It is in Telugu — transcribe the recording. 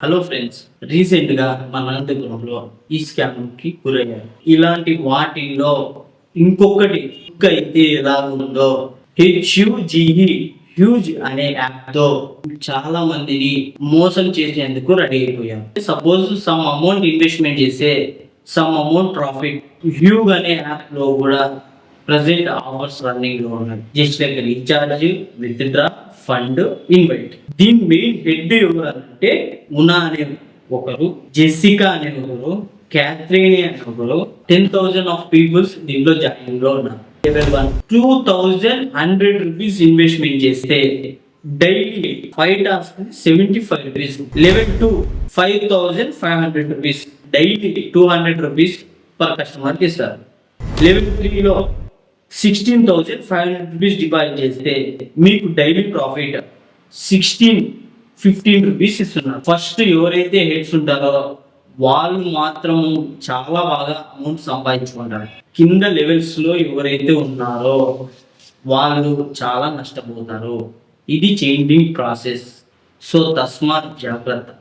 హలో ఫ్రెండ్స్ రీసెంట్గా మన అనంతపురంలో ఈ స్కామ్కి గురయ్యారు. ఇలాంటి వాటిల్లో ఇంకొకటి ఇంకా అయితే ఎలా ఉందో హెచ్యుజిఈ హ్యూజ్ అనే యాప్తో చాలా మందిని మోసం చేసేందుకు రెడీ అయిపోయారు సపోజ్ సమ్ అమౌంట్ ఇన్వెస్ట్మెంట్ చేస్తే సమ్ అమౌంట్ ప్రాఫిట్ హ్యూగ్ అనే యాప్లో కూడా ప్రజెంట్ ఆఫర్స్ రన్నింగ్లో ఉన్నాయి just like recharge withdraw fund invite దీని మెయిన్ హెడ్ ఎవరు అంటే ఉనా అనే ఒకరు జెస్సికా అనే ఒకరు క్యాథరిన్ అనే ఒకరు టెన్ థౌసండ్ ఆఫ్ పీపుల్స్ దీంట్లో జాయిన్లో ఉన్నారు. One two thousand hundred rupees investment చేస్తే daily five task seventy five rupees eleven two five thousand five hundred rupees daily two hundred rupees per కస్టమర్కి ఇస్తారు. లెవెన్ త్రీలో sixteen thousand five hundred rupees deposit చేస్తే మీకు daily profit sixteen fifteen rupees ఇస్తున్నారు ఫస్ట్ ఎవరైతే హెడ్స్ ఉంటారో వాళ్ళు మాత్రం చాలా బాగా అమౌంట్ సంపాదించుకుంటారు. కింద లెవెల్స్లో ఎవరైతే ఉన్నారో వాళ్ళు చాలా నష్టపోతారు. ఇది చేంజింగ్ ప్రాసెస్ సో తస్మాత్ జాగ్రత్త.